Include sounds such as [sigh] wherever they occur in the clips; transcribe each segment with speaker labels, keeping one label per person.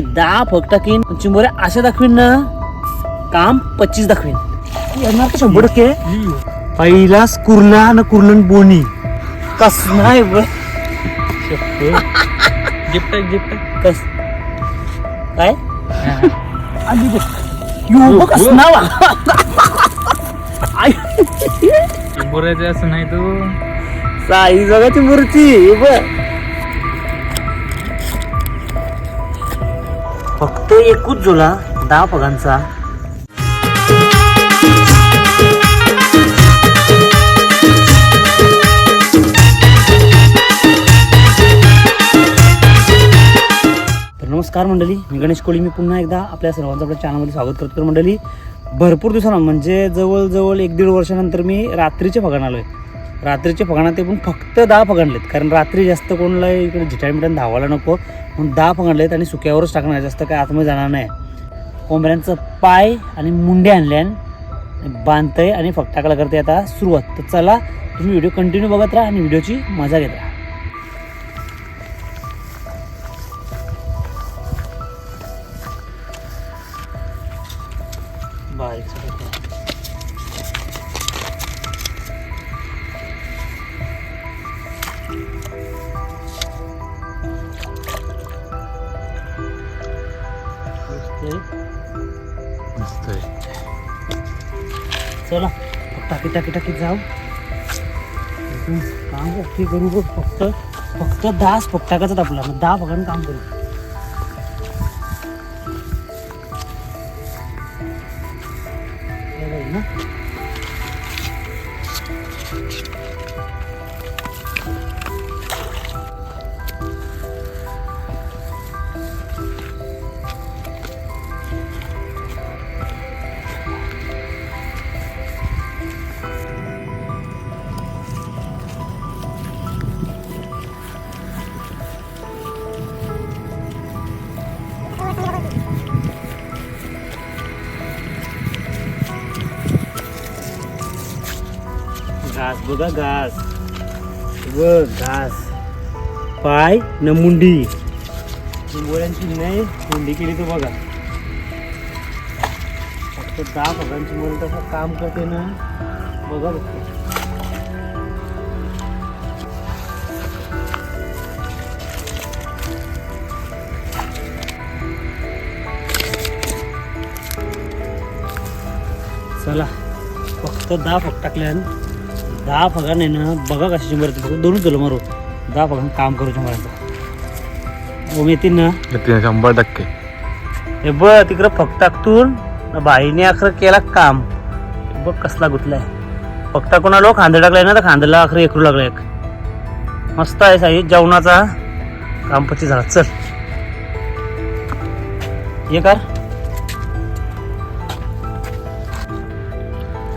Speaker 1: दहा फक टाकीन चिंबोऱ्या अशा दाखवीन ना काम पच्चीस दाखवीन. येणार तर शंभर टक्के? पहिला कुर्ला न कुर्लन बोनी. कस नाही
Speaker 2: गिफ्ट गिफ्ट
Speaker 1: कस? काय? आधी बघ. यो बघ कस नाव आई
Speaker 2: बोलायचं असं नाही तू.
Speaker 1: साई जगाची मूर्ती हे फक्त एकूच झोला दहा पगांचा. नमस्कार मंडळी मी गणेश कोळी. मी पुन्हा एकदा आपल्या सर्वांचं आपल्या चॅनलमध्ये स्वागत करतो. तर मंडळी भरपूर दिवसांना म्हणजे जवळजवळ एक दीड वर्षानंतर मी रात्रीचे फगाण आलो आहे रात्रीचे फगाणा ते पण फक्त दहा फगाणलेत कारण रात्री जास्त कोणाला इकडे झिटामिटान धावायला नको. म्हणून दहा फगाणलेत आणि सुक्यावरच टाकणार जास्त काय आतमध्ये जाणार नाही. कोंबड्यांचं पाय आणि मुंडे आणल्यान बांधतंय आणि फकटाकला करते आता सुरुवात. तर चला तुम्ही व्हिडिओ कंटिन्यू बघत राहा आणि व्हिडिओची मजा घेत राहा. जाऊ. काम ओके करू बघ. फक्त फक्त दहाच फक्त टाकायचं आपला. मग दहा फक्त काम करू. बघा घास. व घास. पाय न मुंडी. मुंगोळ्यांची नाही मुंडी केली तर बघा. फक्त दहा पगांची मुलं तसं काम करते ना. बघा बघ चला फक्त दहा फक्त टाकल्यान दहा फगाने ना बघा कशी शंभर येते फक्त दोनच झालं मारू. दहा फगान काम करू शंभराचं ओम येतील ना?
Speaker 3: येते शंभर टक्के.
Speaker 1: हे बघ तिकडं फक टाकतून बाईने अखर केला काम. हे बघ कसला गुतलाय. फक टाकून आलो खांदा टाकलाय ना तर खांद्याला अखर एकरू लागला एक. मस्त आहे साई जेवणाचा काम पच्ची झाला. चल. ये कर.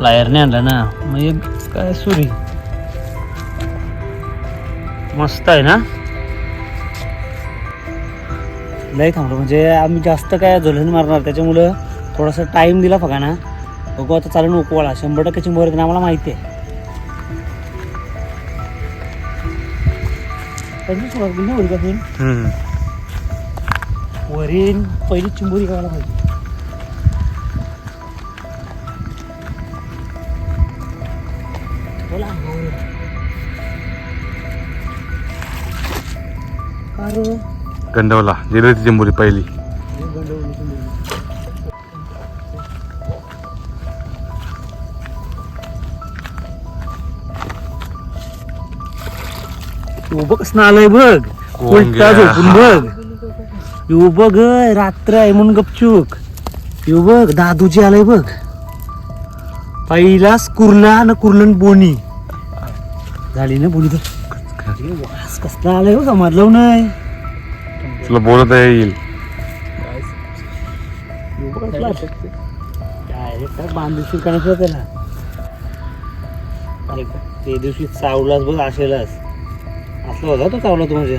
Speaker 1: लायरने आणलं ना. मग हे काय सुरी? मस्त आहे ना? लय थांबलो. म्हणजे आम्ही जास्त काय झोलन मारणार त्याच्यामुळं थोडासा टाइम दिला फगा ना. बघू आता चालू नको वाळा शंभर टक्के चिंबर येते आम्हाला माहिती आहे. पंचवीस वर बिल नाही होईल का फिल्म?
Speaker 3: हम्म.
Speaker 1: वरील पहिली चिंबोरी करायला पाहिजे.
Speaker 3: गंडवला जिल्ह्याची चिंबोरी पहिली.
Speaker 1: कसं आलंय बघ. उलटा
Speaker 3: गेला?
Speaker 1: झोपून बघ. यो बघ रात्र आहे म्हणून गपचूक यो बघ दादूजी आलाय बघ. पहिला कुर्ला न कुर्लन बोनी. झाली ना बोनी तर? अरे वास कसला आलाय हो समजलं नाही
Speaker 3: तुला बोलता येईल.
Speaker 1: डायरेक्ट काय बांधशील का नसलं त्याला अरे ते दिवशी चावलास बघ आशेलास असला होता तो चावला तू म्हणजे?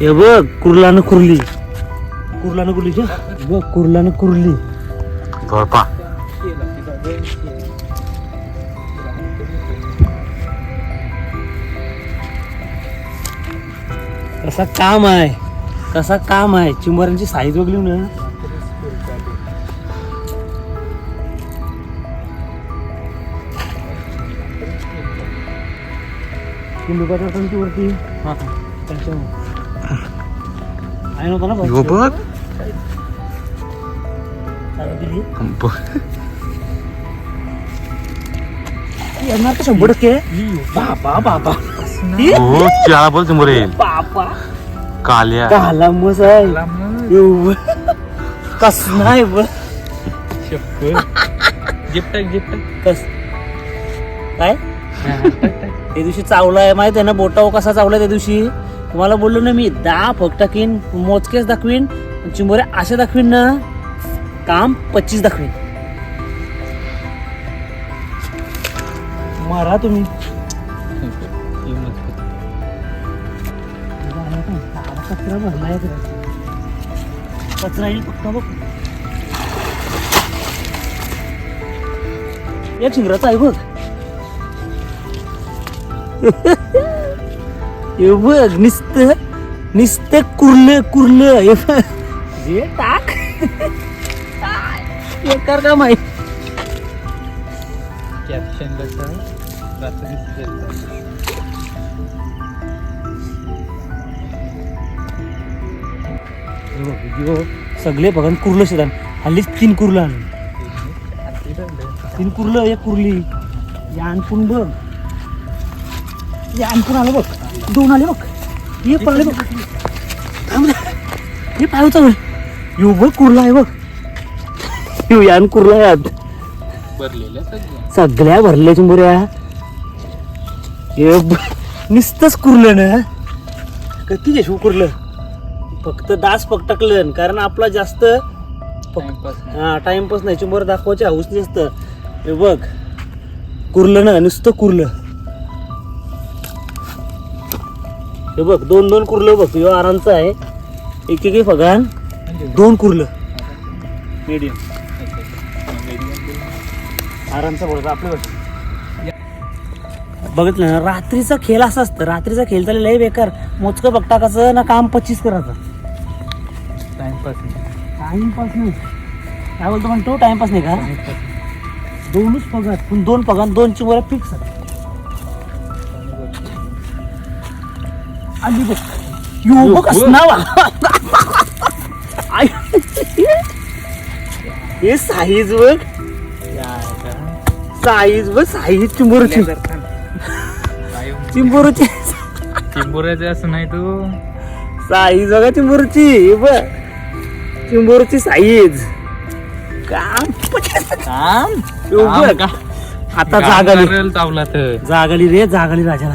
Speaker 1: बघ कुर्लानं कुर्ली. कुर्लानं कुर्ली. बघ कुर्लानं कुर्ली.
Speaker 3: झोडपा
Speaker 1: कसा काम आहे? कसा काम आहे? चिंबरांची साईज बघली ना. वरती त्याच्यावर आहे नव्हता ना
Speaker 3: हो बघ
Speaker 1: येणार तर शंभर टक्के बाबा बाबा
Speaker 3: हो चार बोल चिंबोरे येईल
Speaker 1: बाबा
Speaker 3: काल्या
Speaker 1: काला मस आहे. कस नाही बघ
Speaker 2: जिप्टॅक जिप्टॅक
Speaker 1: कस काय त्या दिवशी चावला आहे माहीत आहे ना बोटाव कसा चावला त्या दिवशी तुम्हाला बोललो ना मी दहा फक टाकीन मोजकेच दाखवीन चिंबोरे असे दाखवीन ना काम पच्चीस दाखवीन. मारा तुम्ही. कचरा भरलाय कचरा येईल फक्त बघ. एक शिंगराचा आहे बघ. [laughs] हे बघ निस्त निस्त कुर्ल कुर्ल हे बघ टाक बेकार काम आहे
Speaker 2: कॅप्शन कसं रात्री
Speaker 1: हे सगळे बघा कुर्ल शेतात हल्लीच तीन कुर्ल आणले तीन कुर्ल एक कुर्ली. या आणपून बघ या आणपून आलं बघ? दोन आले बघ. हे पण आले बघ. हे पाय चालू यो बघ कुर्ला आहे बघ. यो यान कुर्ला आहे.
Speaker 2: भरलेल्या सगळ्या
Speaker 1: भरल्या चिंबुऱ्या. नुसतंच कुरलं ना. किती देशू कुरलं? फक्त दास पकटकलं कारण आपला जास्त हा टाइमपास नाही. चिंबर दाखवायची हाऊस जास्त हे बघ कुरलं ना नुसतं कुरलं. हे बघ दोन दोन कुरलं बघ यो आरामचं आहे. एक एक फगान दोन कुरलं. मीडियम आरामचा बोलतो आपलं बघ. बघितलं ना रात्रीचा खेळ असा असतं रात्रीचा खेळ चालू लय बेकार. मोजकं बघता कसं ना काम पच्चीस करायचं.
Speaker 2: टाइमपास
Speaker 1: टाइमपास नाही. काय बोलतो म्हणतो टाइमपास नाही का? दोनच पगार पण दोन पगार दोन चिमोऱ्या फिक्स आली बघ. यो बघ असं नाव आय. हे साईज बघ. साईज बघ साईज चिंबोरची. चिंबोरची.
Speaker 2: चिंबोऱ्याचे असं नाही तू.
Speaker 1: साईज बघा चिंबोरची बघ. चिंबोरची साईज. काम.
Speaker 2: काम?
Speaker 1: आता जागाली
Speaker 2: चावला तर
Speaker 1: जागाली रे जागाली राजाला.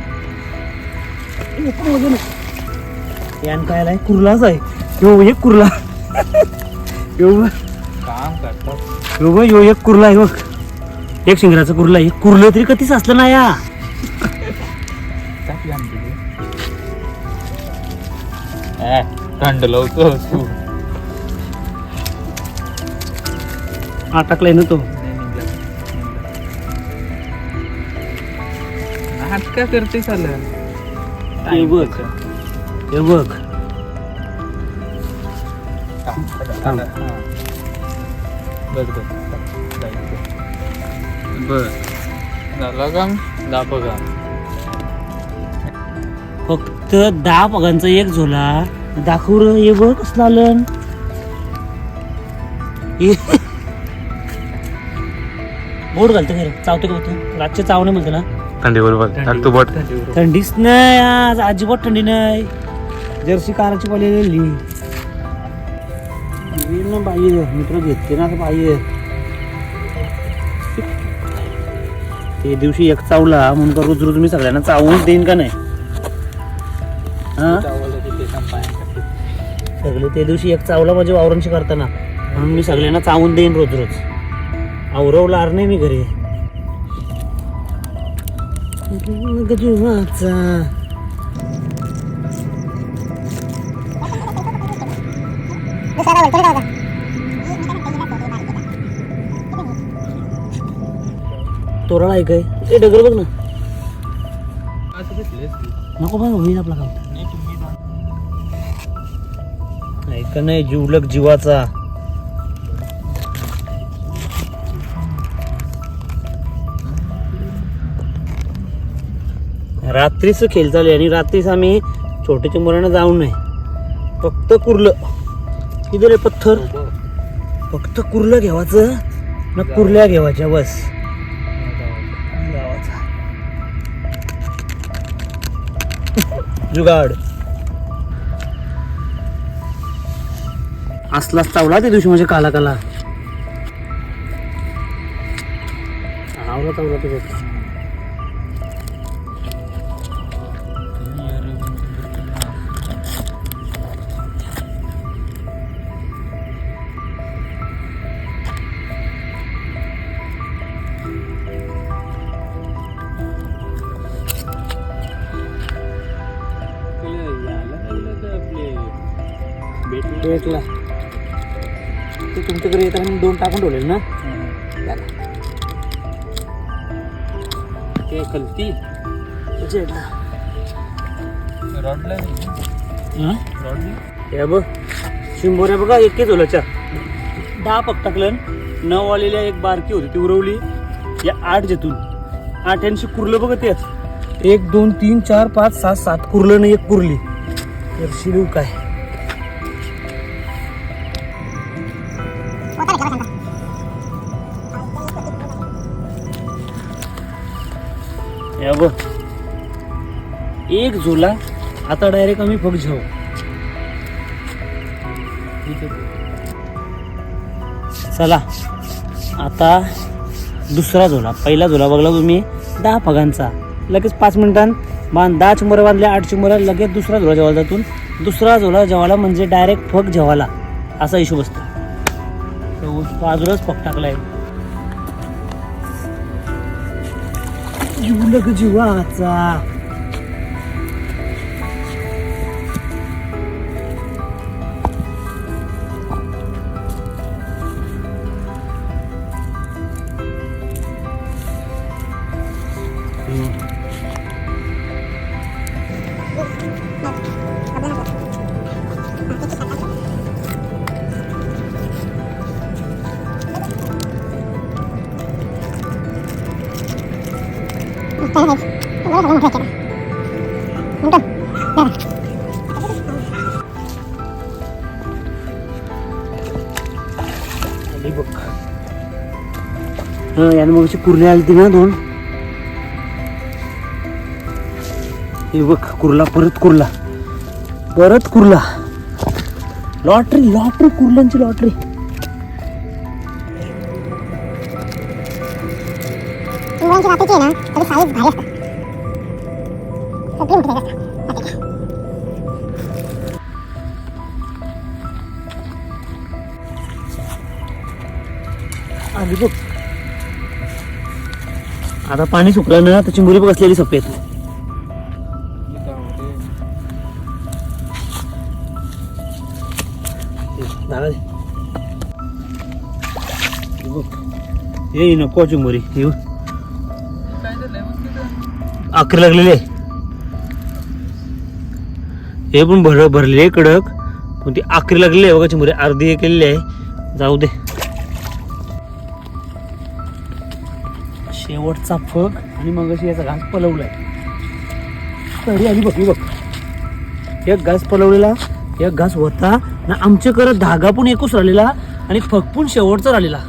Speaker 1: यान काय आलाय कुर्लाच आहे. यो एक कुर्ला. यो
Speaker 2: काम करतात.
Speaker 1: यो यो एक कुर्ला आहे बघ. एक शिंगराचा कुर्ला आहे. कुर्लं तरी कधीच असलं ना या
Speaker 2: थंड लावतो तू.
Speaker 1: अटकलाय ना तो.
Speaker 2: नाटका करते चाल
Speaker 1: हे बघ हे बघ थांब.
Speaker 2: बस बस बर झाला काम दाखव का
Speaker 1: फक्त दहा पगांचा एक झोला. दाखव र हे बघ कसलं आलं. बोट घालतो खरं. चावतो का होतं रातचे चाव नाही म्हणतो ना.
Speaker 3: थंडी बरोबर टाकतो बट.
Speaker 1: थंडीच नाही आज अजिबात थंडी नाही. जर्सी काराची पडलेली येईल ना बाई मित्र घेतले ना बाई. ते दिवशी एक चावला म्हणून का रोज रोज मी सगळ्यांना चावून देईन का नाही? हा? सगळे ते दिवशी एक चावला माझ्या वावरांशी करताना. म्हणून मी सगळ्यांना चावून देईन रोज रोज. आवरवणार नाही मी घरी. गजुमाचा तोराळा आहे काय ए डगर बघ ना नको बघ होईल आपला काम.
Speaker 2: नाही
Speaker 1: नाही नाही जीवलक जीवाचा. रात्रीच खेळ चालू आहे आणि रात्रीच आम्ही छोट्याच्या मुलांना जाऊ नये. फक्त कुर्लं. किती रे पत्थर? फक्त कुर्लं घेवायचं ना कुर्ल्या घेवायच्या बस. जुगाड. असलाच चावला त्या दिवशी माझ्या काला काला. आवला चावला तुझ्या. भेटला ते तुमच्याकडे येताना दोन टाकून ठेवलेले ना? ते कलती.
Speaker 2: रॉडला
Speaker 1: हां? बघ. शिंबोऱ्या बघा एकच ओलाच्या दहा पक टाकलं. नऊ आलेल्या एक बारकी होती. ती उरवली. या आठ जेतून आठ यांशी कुर्लं बघ तेच एक दोन तीन चार पाच सहा सात. कुर्लं नाही एक कुर्ली. तर शिलू काय? एक झोला आता डायरेक्ट आम्ही फग जाऊ. चला आता दुसरा झोला पहिला झोला बघला तुम्ही दहा फगांचा. लगेच पाच मिनिटांत बांध दहा चुंबर बांधल्या आठ चिंबोऱ्या लगेच दुसरा झोला जेवायला जातून दुसरा झोला जेवायला म्हणजे डायरेक्ट फग जेवायला. असा हिशोब असतो. तो बाजूलाच फग टाकलाय. जीवलग जीवाचा. आली बघ. यानं मग कुर्ली आली ती ना दोन. हे बघ कुर्ला परत कुर्ला. परत कुर्ला. लॉटरी लॉटरी कुर्ल्यांची लॉटरी.
Speaker 4: ना साईज भारी असतात.
Speaker 1: आली बघ. आता पाणी सुकलं ना तर चिंबुरी बघ असलेली सफेद हे ये नको चिंबुरी येऊ बघ.
Speaker 2: काय झालंय
Speaker 1: लागलेले हे पण भर भरले कडक पण ती आखरी लागलेली आहे बघा चिंबुरी अर्धी हे केलेली आहे. जाऊ दे. शेवटचा फग आणि मग याचा घास पलवलाय. तरी आली बघ बघ. एक घास पलवलेला एक घास होता. ना आमच्या धागा पण एकूच राहिलेला आणि फग पण शेवटचा राहिलेला.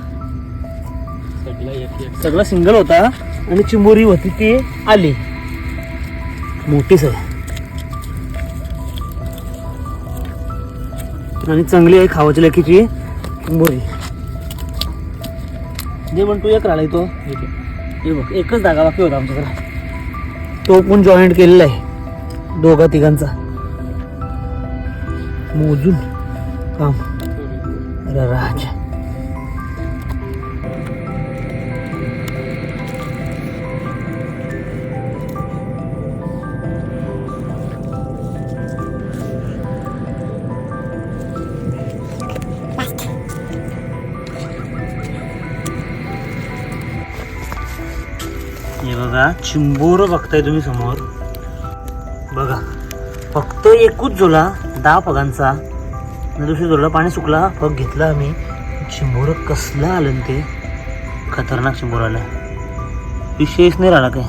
Speaker 2: सगळा
Speaker 1: सिंगल होता आणि चिंबोरी होती ती आली. मोठीच आहे आणि चांगली आहे खावाची लेखीची चिंबोरी जे म्हणतो तू एक राहिला तो हे बघ एकच धागा बाकी होता आमच्याकडे. तो पण जॉईंट केलेला आहे दोघा तिघांचा. मोजून काम. राज. बघा चिंबोर बघताय तुम्ही समोर. बघा फक्त एकूच झोला दहा पगांचा दुसरी झोला पाणी सुकला पग घेतला आम्ही. चिंबोर कसलं आलं ते? खतरनाक चिंबोर आलं विशेष नाही राहिला काय?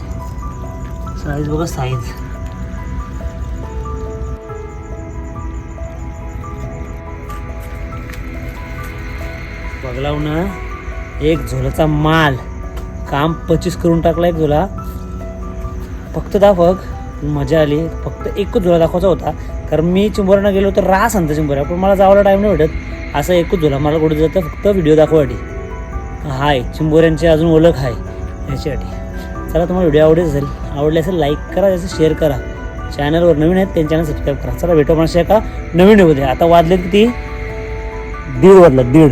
Speaker 1: साईज बघा साईज बघलाव ना एक झोलाचा माल. काम पचीस करून टाकला एक तुला. फक्त दाखव मजा आली. फक्त एकच झुला दाखवायचा होता. कारण मी चिंबोऱ्यानं गेलो तर रास आणतं चिंबोऱ्या पण मला जावायला टाईम नाही भेटत. असं एकच झुला. मला कुठे जातं फक्त व्हिडिओ दाखवासाठी. हाय चिंबोऱ्यांची अजून ओळख आहे. याच्यासाठी. चला तुम्हाला व्हिडिओ आवडेल असेल आवडले असेल लाईक करा त्याचं शेअर करा. चॅनलवर नवीन आहेत त्यांच्या चॅनल सबस्क्राईब करा. चला भेटू मला एका नवीन व्हिडिओ आता वाजले किती? दीड वाजला दीड.